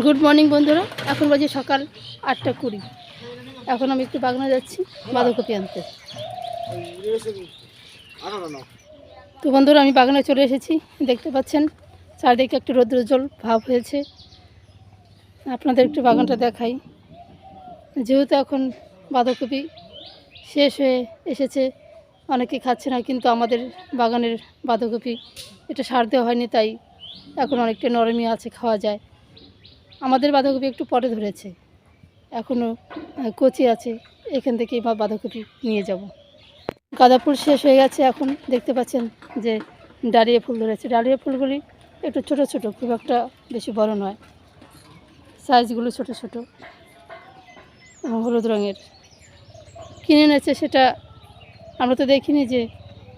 Good morning বন্ধুরা। এখন বাজে সকাল আটটা কুড়ি। এখন আমি একটু বাগনা যাচ্ছি, বাঁধাকপি আনতে। তো বন্ধুরা, আমি বাগানে চলে এসেছি। দেখতে পাচ্ছেন, চারিদিকে একটু রৌদ্র জল ভাব হয়েছে। আপনাদের একটু বাগানটা দেখাই। যেহেতু এখন বাঁধাকপি শেষ হয়ে এসেছে, অনেকে খাচ্ছে না, কিন্তু আমাদের বাগানের বাঁধাকপি, এটা সার দেওয়া হয়নি, তাই এখন অনেকটা নরমই আছে, খাওয়া যায়। আমাদের বাঁধাকপি একটু পরে ধরেছে। এখনও কচি আছে, এখান থেকেই বা বাঁধাকপি নিয়ে যাব। গাঁদা ফুল শেষ হয়ে গেছে এখন, দেখতে পাচ্ছেন যে ডালিয়া ফুল ধরেছে। ডালিয়া ফুলগুলি একটু ছোট ছোট, খুব একটা বেশি বড় নয়। সাইজগুলো ছোট ছোট হলুদ রঙের। কিনে এনেছে সেটা আমরা তো দেখিনি যে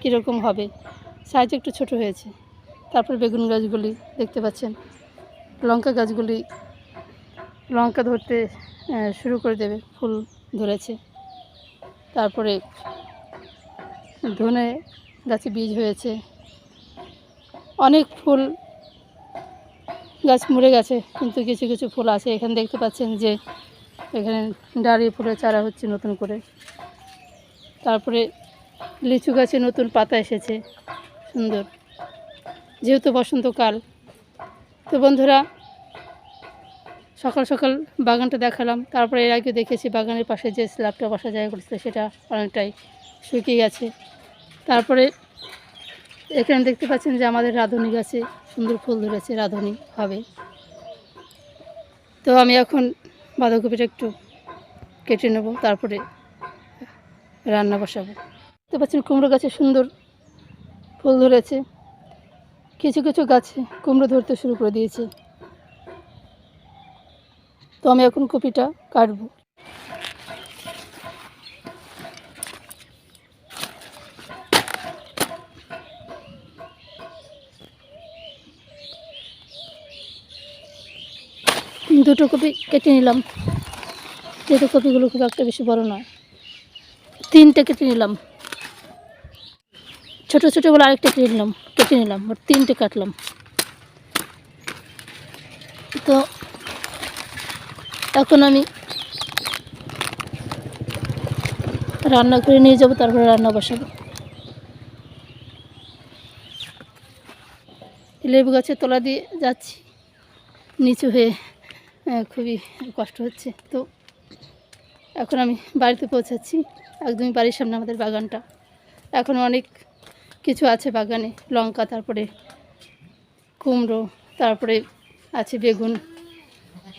কীরকম হবে। সাইজ একটু ছোট হয়েছে। তারপর বেগুন গাছগুলি দেখতে পাচ্ছেন। লঙ্কা গাছগুলি লঙ্কা ধরতে শুরু করে দেবে, ফুল ধরেছে। তারপরে ধনে গাছে বীজ হয়েছে। অনেক ফুল গাছ মরে গেছে, কিন্তু কিছু কিছু ফুল আছে। এখানে দেখতে পাচ্ছেন যে এখানে ডাড়ি ফুলের চারা হচ্ছে নতুন করে। তারপরে লিচু গাছে নতুন পাতা এসেছে, সুন্দর। যেহেতু বসন্তকাল, তো বন্ধুরা সকাল সকাল বাগানটা দেখালাম। তারপরে এর আগে দেখেছি বাগানের পাশে যে স্ল্যাবটা বসা জায়গা করেছে, সেটা অনেকটাই শুকিয়ে গেছে। তারপরে এখানে দেখতে পাচ্ছেন যে আমাদের রাঁধুনি গাছে সুন্দর ফুল ধরেছে, রাঁধুনি হবে। তো আমি এখন বাঁধাকপিটা একটু কেটে নেব, তারপরে রান্না বসাবো। দেখতে পাচ্ছেন কুমড়ো গাছে সুন্দর ফুল ধরেছে। কিছু কিছু গাছে কুমড়ো ধরতে শুরু করে দিয়েছে। তো আমি এখন কপিটা কাটবো। দুটো কপি কেটে নিলাম। যেহেতু কপিগুলো খুব একটা বেশি বড় নয়। তিনটে কেটে নিলাম। ছোটো ছোটো বলে আরেকটা কেটে নিলাম কেটে নিলাম তিনটে কাটলাম। তো এখন আমি রান্না করে নিয়ে যাব, তারপরে রান্না বসাবো। লেবু গাছের তলা দিয়ে যাচ্ছি। নিচু হয়ে খুবই কষ্ট হচ্ছে। তো এখন আমি বাড়িতে পৌঁছাচ্ছি, একদমই বাড়ির সামনে আমাদের বাগানটা। এখন অনেক কিছু আছে বাগানে, লঙ্কা, তারপরে কুমড়ো, তারপরে আছে বেগুন।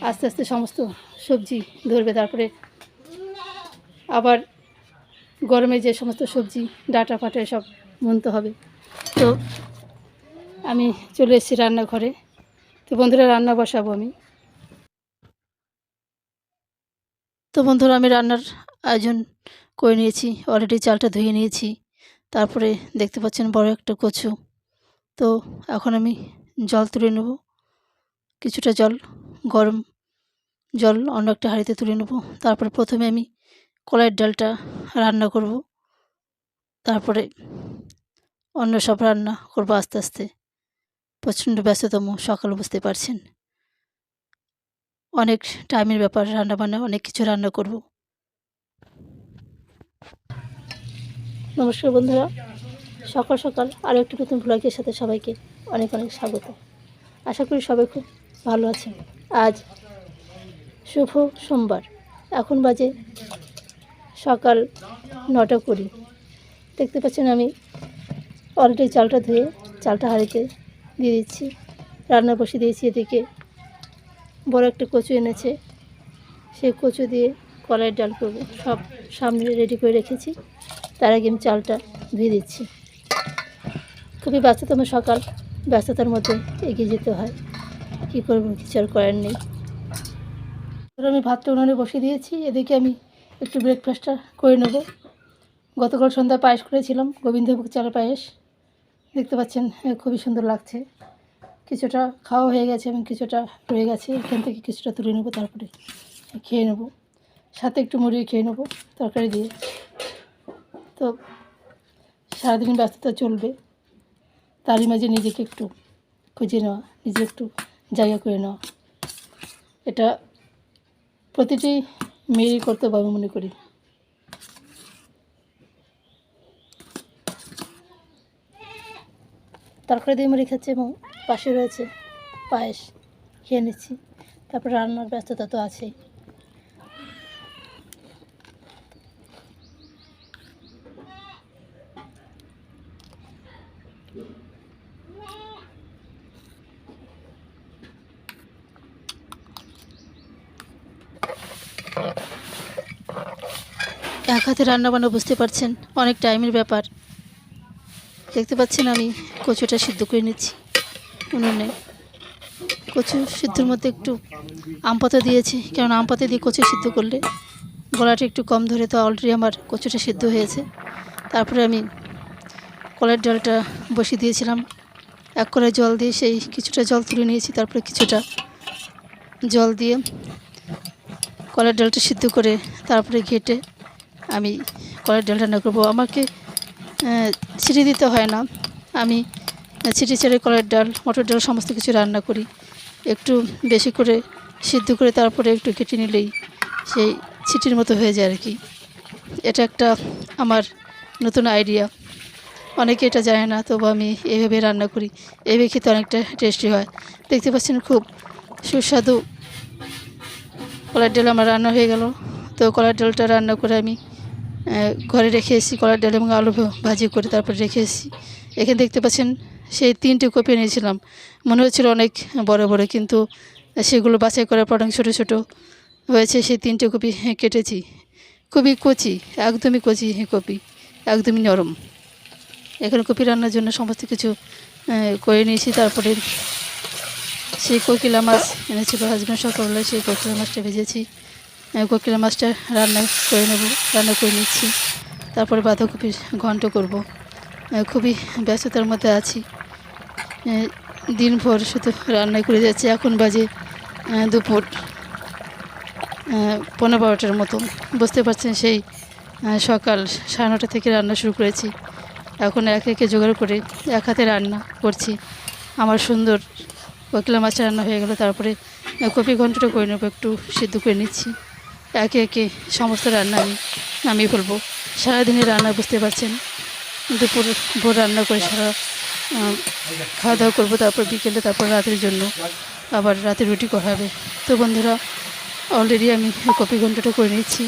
আস্তে আস্তে সমস্ত সবজি ধরবে, তারপরে আবার গরমে যে সমস্ত সবজি, ডাটা ফাটা সব বুনতে হবে। তো আমি চলে এসেছি রান্নাঘরে। তো বন্ধুরা, রান্না বসাবো আমি। তো বন্ধুরা, আমি রান্নার আয়োজন করে নিয়েছি। অলরেডি চালটা ধুয়ে নিয়েছি। তারপরে দেখতে পাচ্ছেন বড় একটা কচু। তো এখন আমি জল তুলে নেব। কিছুটা জল গরম জল অন্য একটা হাঁড়িতে তুলে নেব। তারপরে প্রথমে আমি কলাইয়ের ডালটা রান্না করব। তারপরে অন্য সব রান্না করব আস্তে আস্তে। প্রচণ্ড ব্যস্ততম, সকাল বুঝতে পারছেন। অনেক টাইমের ব্যাপার রান্না বান্না অনেক কিছু রান্না করব। নমস্কার বন্ধুরা। সকাল সকাল আরও একটি নতুন ব্লগের সাথে সবাইকে অনেক অনেক স্বাগত। আশা করি সবাই খুব ভালো আছেন। আজ শুভ সোমবার। এখন বাজে সকাল নটা কুড়ি। দেখতে পাচ্ছেন আমি অলরেডি চালটা ধুয়ে চালটা হাঁড়িতে দিয়ে দিচ্ছি। রান্না বসিয়ে দিয়েছি এদিকে। বড় একটা কচু এনেছে। সেই কচু দিয়ে কলাইয়ের ডাল করব। সব সামনে রেডি করে রেখেছি। তার আগে আমি চালটা ধুয়ে দিচ্ছি। খুবই ব্যস্ততম সকাল। ব্যস্ততার মধ্যে এগিয়ে যেতে হয়। কী করব কিছু আর করার নেই। আমি ভাতটা উনুনে বসিয়ে দিয়েছি, এদিকে আমি একটু ব্রেকফাস্টটা করে নেব। গতকাল সন্ধ্যায় পায়েস করেছিলাম, গোবিন্দভোগ চালের পায়েস। দেখতে পাচ্ছেন খুবই সুন্দর লাগছে। কিছুটা খাওয়া হয়ে গেছে, এবং কিছুটা রয়ে গেছে। এখান থেকে কিছুটা তুলে নেব, তারপরে খেয়ে নেব। সাথে একটু মুড়ি খেয়ে নেব, তরকারি দিয়ে। তো সারাদিন ব্যস্ততা চলবে। তারই মাঝে নিজেকে একটু খুঁজে নেওয়া নিজে একটু জায়গা করে নাও। এটা প্রতিটি মেয়েরই করতে পারবে মনে করি। তরকারি দিয়ে মুড়ি খাচ্ছে এবং পাশে রয়েছে পায়েস। খেয়ে নিচ্ছি। তারপর রান্নার ব্যস্ততা তো আছেই। এক হাতে রান্না বান্না বুঝতে পারছেন, অনেক টাইমের ব্যাপার। দেখতে পাচ্ছেন আমি কচুটা সিদ্ধ করে নিচ্ছি উনুনে। কচু সিদ্ধর মধ্যে একটু আম পাতা দিয়েছি কারণ আম পাতা দিয়ে কচু সিদ্ধ করলে গলাটা একটু কম ধরে, তো অলরেডি আমার কচুটা সিদ্ধ হয়েছে। তারপরে আমি কলের ডালটা বসিয়ে দিয়েছিলাম। এক করে জল দিয়ে সেই কিছুটা জল তুলে নিয়েছি, তারপরে কিছুটা জল দিয়ে কলের ডালটা সিদ্ধ করে তারপরে ঘেটে আমি কলের ডাল রান্না করব। আমাকে ছিটি দিতে হয় না। আমি ছিটি ছেড়ে কলের ডাল, মটর ডাল সমস্ত কিছু রান্না করি। একটু বেশি করে সিদ্ধ করে তারপরে একটু কেটে নিলেই সেই ছিটির মতো হয়ে যায় আর কি। এটা একটা আমার নতুন আইডিয়া। অনেকে এটা জানে না, তবু আমি এইভাবে রান্না করি। এইভাবে খেতে অনেকটা টেস্টি হয়। দেখতে পাচ্ছেন খুব সুস্বাদু কলার ডাল আমার রান্না হয়ে গেল। তো কলার ডালটা রান্না করে আমি ঘরে রেখে এসেছি, কলার ডাল এবং আলু ভাজি করে তারপর রেখে এসেছি। এখানে দেখতে পাচ্ছেন, সেই তিনটে কপি নিয়েছিলাম মনে হচ্ছিল অনেক বড় বড়, কিন্তু সেগুলো বাছাই করার পর ছোটো ছোটো হয়েছে। সেই তিনটে কপি কেটেছি। খুবই কচি, একদমই কচি কপি, একদমই নরম। এখানে কপি রান্নার জন্য সমস্ত কিছু করে নিয়েছি। তারপরে সেই কোকিলা মাছ এনেছিল হাজব্যান্ড সকালবেলায় সেই কোকিলা মাছটা ভেজেছি। কোকিলা মাছটা রান্না করে নেব, রান্না করে নিচ্ছি। তারপরে বাঁধাকপির ঘন্ট করব। খুবই ব্যস্ততার মধ্যে আছি। দিনভর শুধু রান্নাই করে যাচ্ছি। এখন বাজে দুপুর পনেরো বারোটার মতো। বুঝতে পারছেন সেই সকাল সাড়ে নটা থেকে রান্না শুরু করেছি। এখন এক একে জোগাড় করে এক হাতে রান্না করছি। আমার সুন্দর কোকিলা মাছ রান্না হয়ে গেল। তারপরে কপি ঘন্টটা করে নেব। একটু সিদ্ধ করে নিচ্ছি। একে একে সমস্ত রান্না আমি নামিয়ে ফেলব। সারাদিনের রান্না বুঝতে পারছেন। দুপুর ভোর রান্না করে সারা খাওয়া দাওয়া করব, তারপর বিকেলে, তারপর রাতের জন্য আবার রাতে রুটি করা হবে। তো বন্ধুরা অলরেডি আমি কপি ঘন্টটা করে নিচ্ছি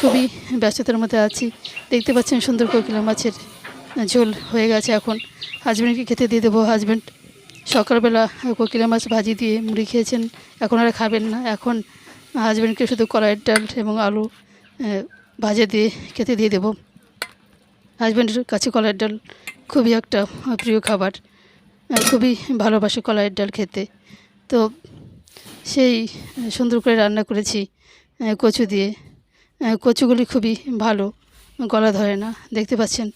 খুবই ব্যস্ততার মধ্যে আছি। দেখতে পাচ্ছেন সুন্দর কোকিলা মাছের ঝোল হয়ে গেছে এখন। হাজব্যান্ডকে খেতে দিয়ে দেবো। হাজব্যান্ড সকালবেলা কোকিলা মাছ ভাজি দিয়ে মুড়ি খেয়েছেন। এখন আর খাবেন না। এখন হাজব্যান্ডকে শুধু কলাইয়ের ডাল এবং আলু ভাজে দিয়ে খেতে দিয়ে দেবো। হাজব্যান্ডের কাছে কলাইয়ের ডাল খুবই একটা প্রিয় খাবার খুবই ভালোবাসে কলাইয়ের ডাল খেতে। তো সেই সুন্দর করে রান্না করেছি কচু দিয়ে। কচুগুলি খুবই ভালো, গলা ধরে না, দেখতে পাচ্ছেন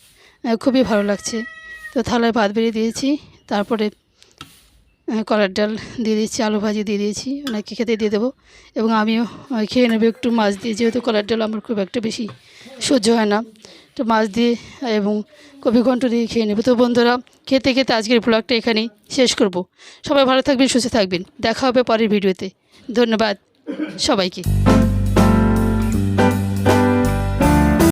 খুবই ভালো লাগছে। তো থালায় ভাত বেরিয়ে দিয়েছি, তারপরে কলার ডাল দিয়ে দিয়েছি, আলু ভাজি দিয়ে দিয়েছি, ওনাকে খেতে দিয়ে দেবো। এবং আমিও খেয়ে নেব একটু মাছ দিয়ে, যেহেতু কলার ডাল আমার খুব একটা বেশি সহ্য হয় না। তো মাছ দিয়ে এবং কপি ঘন্ট দিয়ে খেয়ে নেব। তো বন্ধুরা, খেতে খেতে আজকের ব্লগটা এখানেই শেষ করব। সবাই ভালো থাকবেন, সুস্থ থাকবেন। দেখা হবে পরের ভিডিওতে। ধন্যবাদ সবাইকে।